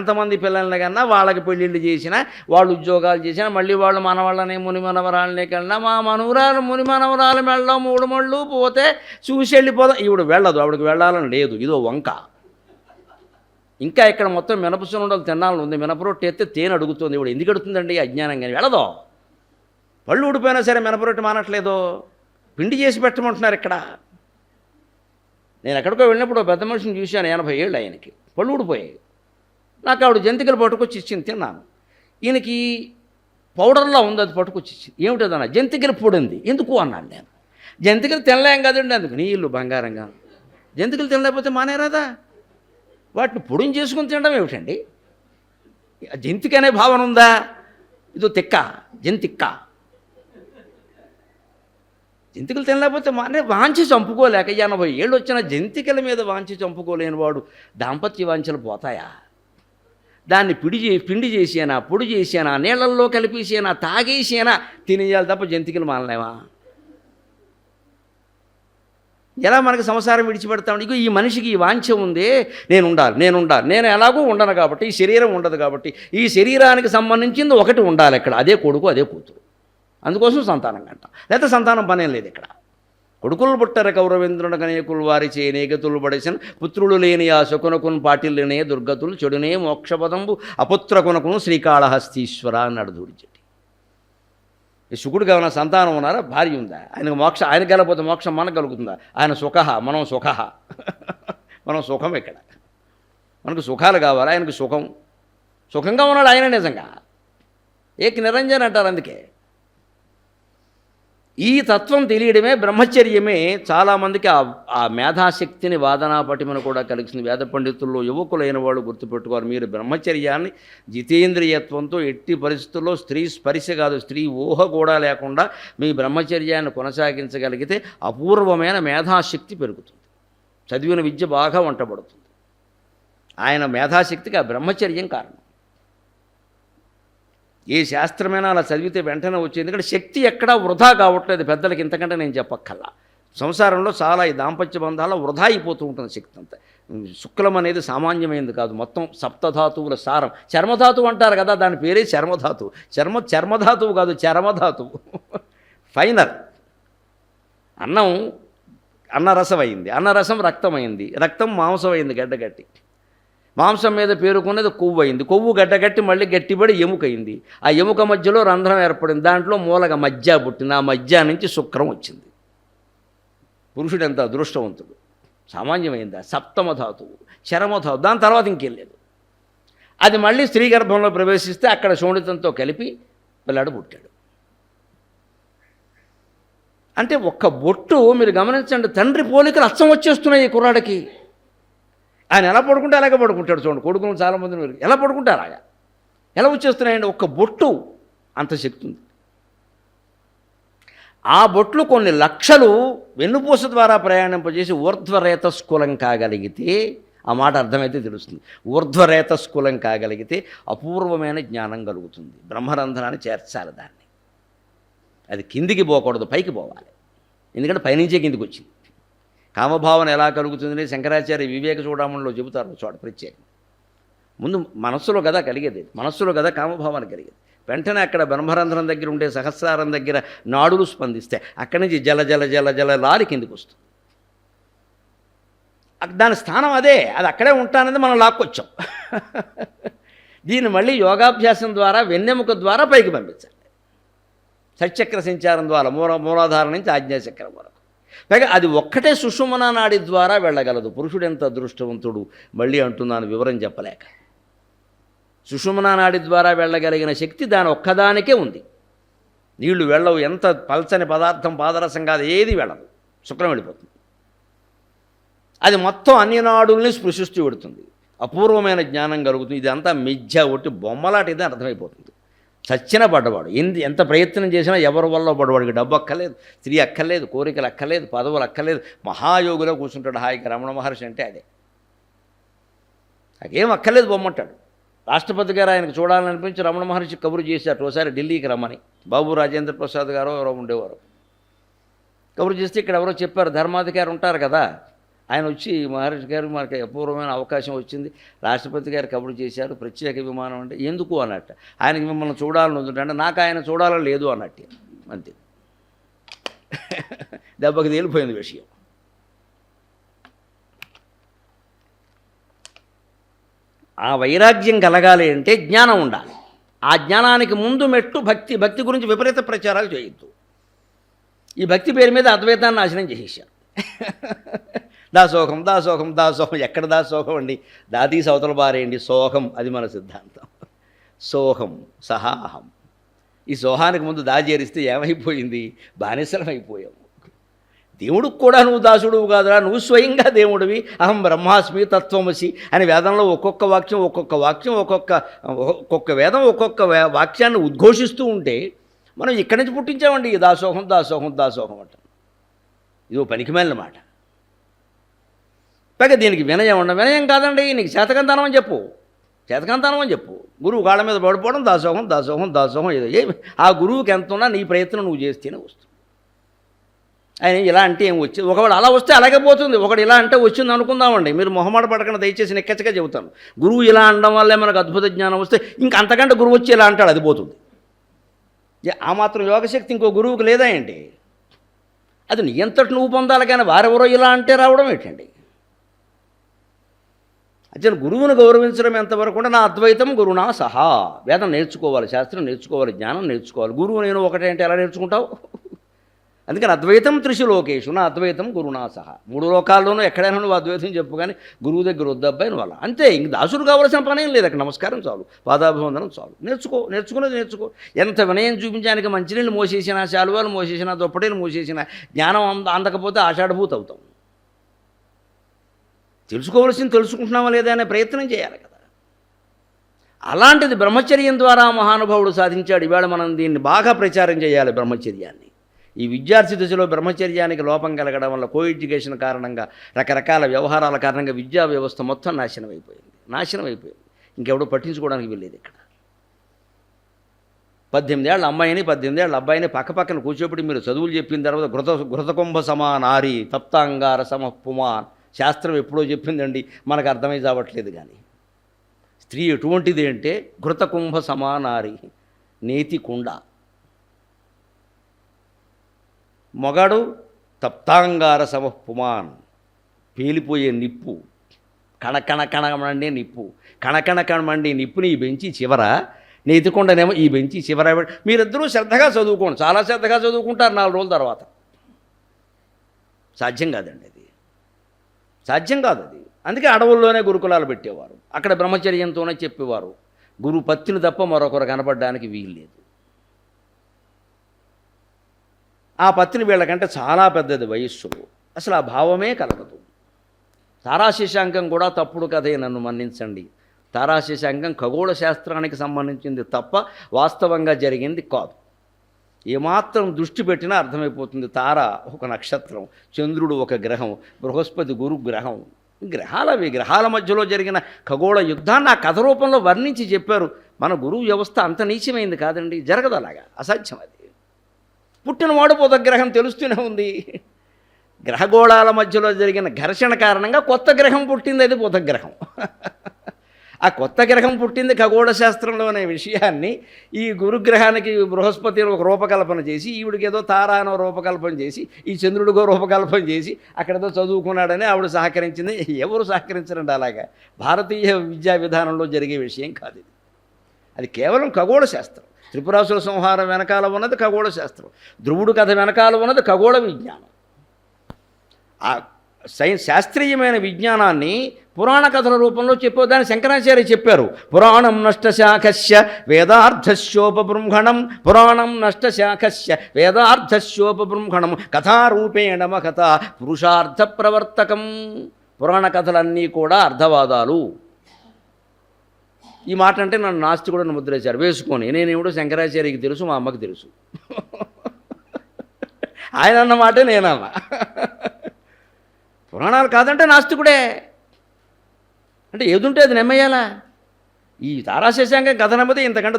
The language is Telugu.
ఎంతమంది పిల్లల్ని కన్నా వాళ్ళకి పెళ్ళిళ్ళు చేసినా వాళ్ళు ఉద్యోగాలు చేసినా మళ్ళీ వాళ్ళు మనవాళ్ళని ముని మనవరాలనే కన్నా మా మనవరాలు ముని మనవరాలు వెళ్ళడం మూడు మళ్ళు పోతే చూసి వెళ్ళిపోదాం. ఈవిడ వెళ్ళదు ఆవిడకి వెళ్ళాలని లేదు. ఇదో వంక. ఇంకా ఇక్కడ మొత్తం మినపసునుండలు తినాలని ఉంది. మినప రొట్టె ఎత్తే తేనె అడుగుతుంది ఇప్పుడు ఎందుకు అడుగుతుందండి అజ్ఞానం కానీ? వెళ్ళదు. పళ్ళు ఊడిపోయినా సరే మినప రొట్టె మానట్లేదు. పిండి చేసి పెట్టమంటున్నారు ఇక్కడ. నేను ఎక్కడికో వెళ్ళినప్పుడు పెద్ద మనిషిని చూశాను ఎనభై ఏళ్ళు ఆయనకి. పళ్ళు ఊడిపోయాయి. నాకు ఆవిడ జంతికలు పట్టుకొచ్చి ఇచ్చింది తిన్నాను. ఈయనకి పౌడర్లా ఉంది అది పట్టుకొచ్చి ఇచ్చింది. ఏమిటదన్నా? జంతికల పొడి ఉంది ఎందుకు అన్నాను నేను. జంతికలు తినలేం కదండి అందుకు. నీళ్ళు బంగారంగా. జంతికలు తినలేకపోతే మానేరాదా? వాటిని పొడిని చేసుకుని తినడం ఏమిటండి? జంతిక అనే భావన ఉందా? ఇదో తిక్క జంతిక్క. జంతికలు తినలేకపోతే మానే వాంచి చంపుకోలేక ఎనభై ఏళ్ళు వచ్చిన జంతికల మీద వాంచి చంపుకోలేని వాడు దాంపత్య వాంఛలు పోతాయా? దాన్ని పిడి చే పిండి చేసేనా పొడి చేసేనా నీళ్ళల్లో కలిపేసేనా తాగేసేనా తినేయాలి తప్ప జంతికలు మానలేవా ఎలా మనకు సంసారం విడిచిపెడతాం ఇక ఈ మనిషికి ఈ వాంఛ ఉంది నేను ఉండాలి నేను ఉండాలి నేను ఎలాగూ ఉండను కాబట్టి ఈ శరీరం ఉండదు కాబట్టి ఈ శరీరానికి సంబంధించింది ఒకటి ఉండాలి ఇక్కడ. అదే కొడుకు అదే కూతురు. అందుకోసం సంతానం కంట. లేకపోతే సంతానం పనేం లేదు ఇక్కడ. కొడుకులు పుట్టర కౌరవేంద్రుడు కనేకులు వారి చేనేగతులు పడేసిన పుత్రులు లేని ఆ శకునకును పాటిల్లినే దుర్గతులు చెడునే మోక్షపదంబు అపుత్ర కొనకును శ్రీకాళహస్తీశ్వర అన్నాడు దూడిచెట్టి ఈ శుకుడికి సంతానం ఉన్నారా? భార్య ఉందా? ఆయనకు మోక్ష ఆయన కలపోతే మోక్షం మనకు కలుగుతుందా? ఆయన సుఖ మనం సుఖ మనం సుఖం ఇక్కడ మనకు సుఖాలు కావాలి? ఆయనకు సుఖం. సుఖంగా ఉన్నాడు ఆయన నిజంగా. ఏక నిరంజన్ అంటారు అందుకే. ఈ తత్వం తెలియడమే బ్రహ్మచర్యమే. చాలామందికి ఆ ఆ మేధాశక్తిని వాదనా పటిమను కూడా కలిగిస్తుంది వేద పండితుల్లో యువకులైన వాళ్ళు గుర్తుపెట్టుకోవాలి. మీరు బ్రహ్మచర్యాన్ని జితేంద్రియత్వంతో ఎట్టి పరిస్థితుల్లో స్త్రీ స్పరిశ కాదు స్త్రీ ఊహ కూడా లేకుండా మీ బ్రహ్మచర్యాన్ని కొనసాగించగలిగితే అపూర్వమైన మేధాశక్తి పెరుగుతుంది. చదివిన విద్య బాగా వంటబడుతుంది. ఆయన మేధాశక్తికి ఆ బ్రహ్మచర్యం కారణం. ఏ శాస్త్రమైనా అలా చదివితే వెంటనే వచ్చేది ఎందుకంటే శక్తి ఎక్కడా వృధా కావట్లేదు పెద్దలకి ఇంతకంటే నేను చెప్పక్కల్లా సంసారంలో చాలా ఈ దాంపత్య బంధాల్లో వృధా అయిపోతూ ఉంటుంది శక్తి అంతా. శుక్లం అనేది సామాన్యమైనది కాదు మొత్తం సప్తధాతువుల సారం. చర్మధాతువు అంటారు కదా దాని పేరే చర్మధాతువు. చర్మ చర్మధాతువు కాదు చర్మధాతువు. ఫైనల్. అన్నం అన్నరసం అయింది అన్నరసం రక్తమైంది రక్తం మాంసం అయింది గడ్డగట్టి. మాంసం మీద పేరుకున్నది కొవ్వు అయింది కొవ్వు గడ్డగట్టి మళ్ళీ గట్టిపడి ఎముకయింది ఆ ఎముక మధ్యలో రంధ్రం ఏర్పడింది. దాంట్లో మూలగ మజ్జ పుట్టింది. ఆ మజ్జ నుంచి శుక్రం వచ్చింది. పురుషుడు ఎంత అదృష్టవంతుడు? సామాన్యమైందా? సప్తమ ధాతువు చరమధాతువు దాని తర్వాత ఇంకెళ్ళలేదు అది మళ్ళీ స్త్రీ గర్భంలో ప్రవేశిస్తే అక్కడ శోణితంతో కలిపి పిల్లాడు పుట్టాడు. అంటే ఒక్క బొట్టు మీరు గమనించండి తండ్రి పోలికలు అచ్చం వచ్చేస్తున్నాయి ఈ కుర్రాడికి. ఆయన ఎలా పడుకుంటే అలాగే పడుకుంటాడు చూడండి. కొడుకులు చాలామంది ఎలా పడుకుంటే అలాగా ఎలా వచ్చేస్తున్నాయండి? ఒక్క బొట్టు. అంత శక్తి ఉంది. ఆ బొట్లు కొన్ని లక్షలు వెన్నుపూస ద్వారా ప్రయాణింపజేసి ఊర్ధ్వరేతస్కులం కాగలిగితే ఆ మాట అర్థమైతే తెలుస్తుంది. ఊర్ధ్వరేతస్కులం కాగలిగితే అపూర్వమైన జ్ఞానం కలుగుతుంది. బ్రహ్మరంధ్రాన్ని చేర్చాలి దాన్ని. అది కిందికి పోకూడదు పైకి పోవాలి. ఎందుకంటే పైనుంచే కిందికి వచ్చింది. కామభావన ఎలా కలుగుతుందని శంకరాచార్య వివేక చూడమంలో చెబుతారు చోట ప్రత్యేకం ముందు మనస్సులో కదా కలిగేది మనస్సులో కదా కామభావన కలిగేది. వెంటనే అక్కడ బ్రహ్మరంధ్రం దగ్గర ఉండే సహస్రారం దగ్గర నాడులు స్పందిస్తే అక్కడి నుంచి జల జల జల జల లారి కిందికి వస్తుంది. దాని స్థానం అదే అది అక్కడే ఉంటానని మనం లాక్కొచ్చాం. దీన్ని మళ్ళీ యోగాభ్యాసం ద్వారా వెన్నెముక ద్వారా పైకి పంపించాలి. సచక్ర సంచారం ద్వారా మూల మూలాధారం నుంచి ఆజ్ఞాచక్రం వరకు. పైగా అది ఒక్కటే సుషుమన నాడి ద్వారా వెళ్ళగలదు. పురుషుడు ఎంత అదృష్టవంతుడు? మళ్ళీ అంటున్నాను వివరం చెప్పలేక. సుషుమన నాడి ద్వారా వెళ్ళగలిగిన శక్తి దాని ఒక్కదానికే ఉంది. నీళ్ళు వెళ్ళవు. ఎంత పల్చని పదార్థం పాదరసం కాదు ఏది వెళ్ళదు. శుక్రం వెళ్ళిపోతుంది. అది మొత్తం అన్ని నాడుల్ని స్పృశిస్తూ పెడుతుంది. అపూర్వమైన జ్ఞానం కలుగుతుంది. ఇదంతా మిథ్య ఒట్టి బొమ్మలాంటిది అర్థమైపోతుంది. చచ్చిన పడ్డవాడు. ఎందు ఎంత ప్రయత్నం చేసినా ఎవరి వల్ల పడ్డవాడికి డబ్బు అక్కర్లేదు స్త్రీ అక్కర్లేదు కోరికలు అక్కర్లేదు పదవులు అక్కర్లేదు. మహాయోగిలో కూర్చుంటాడు హాయిగా రమణ మహర్షి అంటే అదే. నాకేం అక్కర్లేదు బొమ్మంటాడు. రాష్ట్రపతి గారు ఆయనకు చూడాలనిపించి రమణ మహర్షి కబురు చేశారు ఒకసారి ఢిల్లీకి రమ్మని. బాబు రాజేంద్ర ప్రసాద్ గారు ఎవరో ఉండేవారు కబురు చేస్తే ఇక్కడ ఎవరో చెప్పారు ధర్మాధికారి ఉంటారు కదా ఆయన వచ్చి మహారాజ్ గారు మనకి అపూర్వమైన అవకాశం వచ్చింది. రాష్ట్రపతి గారు కబురు చేశారు ప్రత్యేక విమానం అంటే ఎందుకు? అన్నట్టు. ఆయనకి మిమ్మల్ని చూడాలని ఉందంటే నాకు ఆయన చూడాలని లేదు అన్నట్టు. అంతే. దెబ్బకి తేలిపోయింది విషయం. ఆ వైరాగ్యం కలగాలి అంటే జ్ఞానం ఉండాలి. ఆ జ్ఞానానికి ముందు మెట్టు భక్తి భక్తి గురించి విపరీత ప్రచారాలు చేయొద్దు. ఈ భక్తి పేరు మీద అద్వైతాన్ని నాశనం చేసేసారు దాసోహం దాసోహం దాసోహం ఎక్కడ దాసోహం అండి? దాతీ సవతల బారేయండి సోహం అది మన సిద్ధాంతం. సోహం సహాహం. ఈ సోహానికి ముందు దాజేరిస్తే ఏమైపోయింది? బానిసలం అయిపోయాము దేవుడికి కూడా నువ్వు దాసుడువు కాదురా. నువ్వు స్వయంగా దేవుడివి. అహం బ్రహ్మాస్మి తత్వమసి అని వేదంలో ఒక్కొక్క వాక్యం ఒక్కొక్క వాక్యం ఒక్కొక్క ఒక్కొక్క వేదం ఒక్కొక్క వాక్యాన్ని ఉద్ఘోషిస్తూ ఉంటే మనం ఇక్కడి నుంచి పుట్టించామండి. ఈ దాసోహం దాసోహం దాసోహం అంట. ఇది ఓ పనికిమాలిన మాట. పైగా దీనికి వినయం ఉండ వినయం కాదండి. నీకు చేతకంతనం అని చెప్పు. చేతకంతనం అని చెప్పు. గురువు కాళ్ళ మీద పడిపోవడం దాసోహం దాసోహం దాసోహం ఏదో. ఏ ఆ గురువుకి ఎంత ఉన్నా నీ ప్రయత్నం నువ్వు చేస్తేనే వస్తుంది. ఆయన ఇలా అంటే ఏం వచ్చి? ఒకవేళ అలా వస్తే అలాగే పోతుంది. ఒకడు ఇలా అంటే వచ్చింది అనుకుందామండి. మీరు మొహమాట పడకుండా దయచేసి నెక్కచ్చగా చెబుతాను. గురువు ఇలా అనడం వల్లే మనకు అద్భుత జ్ఞానం వస్తే ఇంకా అంతకంటే గురువు వచ్చి ఇలా అంటాడు అది పోతుంది. ఆ మాత్రం యోగశక్తి ఇంకో గురువుకి లేదా ఏంటి? అది నీ ఎంతటి నువ్వు పొందాలి కానీ వారెవరో ఇలా అంటే రావడం ఏంటండి? అసలు గురువును గౌరవించడం ఎంతవరకు ఉంటే నా అద్వైతం గురునా సహా. వేదం నేర్చుకోవాలి శాస్త్రం నేర్చుకోవాలి జ్ఞానం నేర్చుకోవాలి. గురువు నేను ఒకటే అంటే ఎలా నేర్చుకుంటావు? అందుకని అద్వైతం త్రిషు లోకేషు నా అద్వైతం గురునా సహా. మూడు లోకాల్లోనూ ఎక్కడైనా నువ్వు అద్వైతం చెప్పు కానీ గురువు దగ్గర వద్దబ్బాయి నువ్వు అలా. అంతే ఇంక దాసుడు కావాల్సిన పనేం లేదు. అక్కడ నమస్కారం చాలు. పాదాభివందనం చాలు. నేర్చుకో నేర్చుకునేది నేర్చుకో. ఎంత వినయం చూపించడానికి మంచినీళ్ళు మోసేసినా శాలువాలు మోసేసినా దొప్పటీలు మోసేసినా జ్ఞానం అంద అందకపోతే ఆషాఢభూత అవుతాం తెలుసుకోవలసింది తెలుసుకుంటున్నామా లేదా అనే ప్రయత్నం చేయాలి కదా. అలాంటిది బ్రహ్మచర్యం ద్వారా మహానుభావుడు సాధించాడు. ఇవాళ మనం దీన్ని బాగా ప్రచారం చేయాలి బ్రహ్మచర్యాన్ని. ఈ విద్యార్థి దశలో బ్రహ్మచర్యానికి లోపం కలగడం వల్ల కో ఎడ్యుకేషన్ కారణంగా రకరకాల వ్యవహారాల కారణంగా విద్యా వ్యవస్థ మొత్తం నాశనం అయిపోయింది. నాశనం అయిపోయింది. ఇంకెవడో పట్టించుకోవడానికి వెళ్ళేది ఇక్కడ. పద్దెనిమిదేళ్ళ అమ్మాయిని పద్దెనిమిదేళ్ళ అబ్బాయిని పక్క పక్కన కూర్చోబెట్టి మీరు చదువులు చెప్పిన తర్వాత ఘృత ఘృతకుంభ సమానారి తప్తాంగార సమ పుమాన్ శాస్త్రం ఎప్పుడో చెప్పిందండి మనకు అర్థమై చావట్లేదు కానీ. స్త్రీ ఎటువంటిది అంటే ఘృతకుంభ సమానారి నేతి కుండ. మొగాడు తప్తాంగార సమ పుమాన్ పేలిపోయే నిప్పు. కణకణ కణమండే నిప్పు. కణకణ కణమండే నిప్పుని ఈ బెంచి చివర నేతికొండనేమో ఈ బెంచి చివర. మీరిద్దరూ శ్రద్ధగా చదువుకోండి. చాలా శ్రద్ధగా చదువుకుంటారు నాలుగు రోజుల తర్వాత. సాధ్యం కాదండి అది. సాధ్యం కాదు అది. అందుకే అడవుల్లోనే గురుకులాలు పెట్టేవారు. అక్కడ బ్రహ్మచర్యంతోనే చెప్పేవారు. గురు పత్తిని తప్ప మరొకరు కనపడడానికి వీల్లేదు. ఆ పత్తిని వీళ్ళకంటే చాలా పెద్దది వయస్సులో. అసలు ఆ భావమే కలగదు. తారాశశాంకం కూడా తప్పుడు కథే నన్ను మన్నించండి. తారాశశాంకం ఖగోళ శాస్త్రానికి సంబంధించింది తప్ప వాస్తవంగా జరిగింది కాదు. ఏమాత్రం దృష్టి పెట్టినా అర్థమైపోతుంది తార ఒక నక్షత్రం చంద్రుడు ఒక గ్రహం బృహస్పతి గురు గ్రహం. గ్రహాల గ్రహాల మధ్యలో జరిగిన ఖగోళ యుద్ధాన్ని ఆ కథ రూపంలో వర్ణించి చెప్పారు. మన గురువు వ్యవస్థ అంత నీచమైంది కాదండి జరగదు అలాగా అసాధ్యం అది. పుట్టినవాడు గ్రహం తెలుస్తూనే ఉంది. గ్రహగోళాల మధ్యలో జరిగిన ఘర్షణ కారణంగా కొత్త గ్రహం పుట్టింది అది బుధగ్రహం ఆ కొత్త గ్రహం పుట్టింది ఖగోళ శాస్త్రంలో అనే విషయాన్ని ఈ గురుగ్రహానికి బృహస్పతి ఒక రూపకల్పన చేసి ఈవిడికి ఏదో తారానో రూపకల్పన చేసి ఈ చంద్రుడికో రూపకల్పన చేసి అక్కడేదో చదువుకున్నాడని ఆవిడ సహకరించింది. ఎవరు సహకరించరండి అలాగా? భారతీయ విద్యా విధానంలో జరిగే విషయం కాదు ఇది. అది కేవలం ఖగోళ శాస్త్రం. త్రిపురాసుల సంహారం వెనకాల ఉన్నది ఖగోళ శాస్త్రం. ధ్రువుడు కథ వెనకాల ఉన్నది ఖగోళ విజ్ఞానం. సై శాస్త్రీయమైన విజ్ఞానాన్ని పురాణ కథల రూపంలో చెప్పేదాన్ని శంకరాచార్య చెప్పారు. పురాణం నష్టశాఖస్య వేదార్థశ్యోపబృంహణం పురాణం నష్టశాఖస్య వేదార్థశ్యోపబృంహణం కథారూపేణ కథ పురుషార్థ ప్రవర్తకం పురాణ కథలన్నీ కూడా అర్థవాదాలు. ఈ మాట అంటే నన్ను నాస్తికుడు ముద్రేశారు. వేసుకొని. నేనేమిటో శంకరాచార్యకి తెలుసు మా అమ్మకి తెలుసు. ఆయన అన్న మాటే నేనన్నా. పురాణాలు కాదంటే నాస్తికుడే. అంటే ఏదుంటే అది నమ్మేయాలా? ఈ తారాశశాంకం కథ నమ్మితే ఇంతకంటే